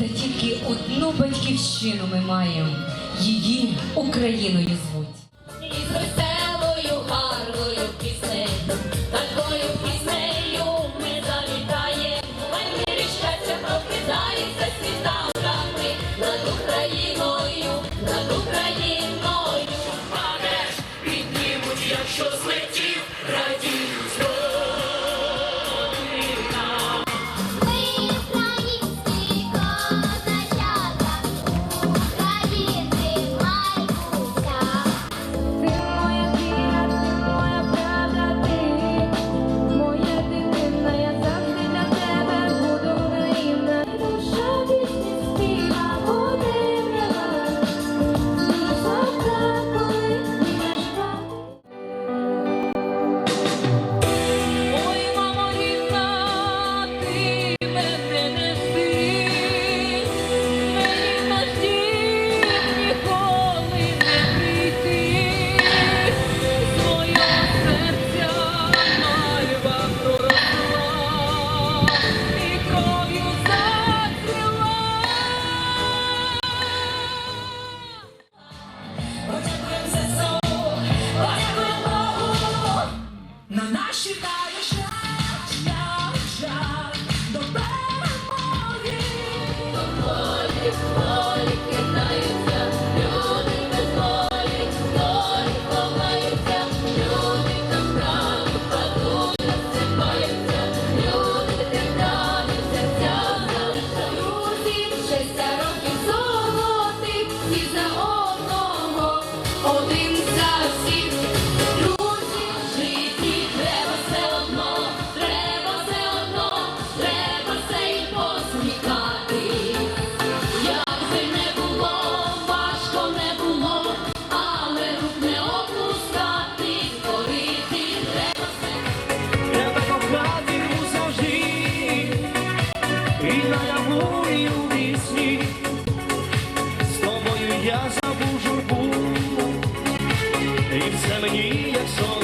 та тільки одну батьківщину ми маємо її Україною. cidade. і все мені, як сон.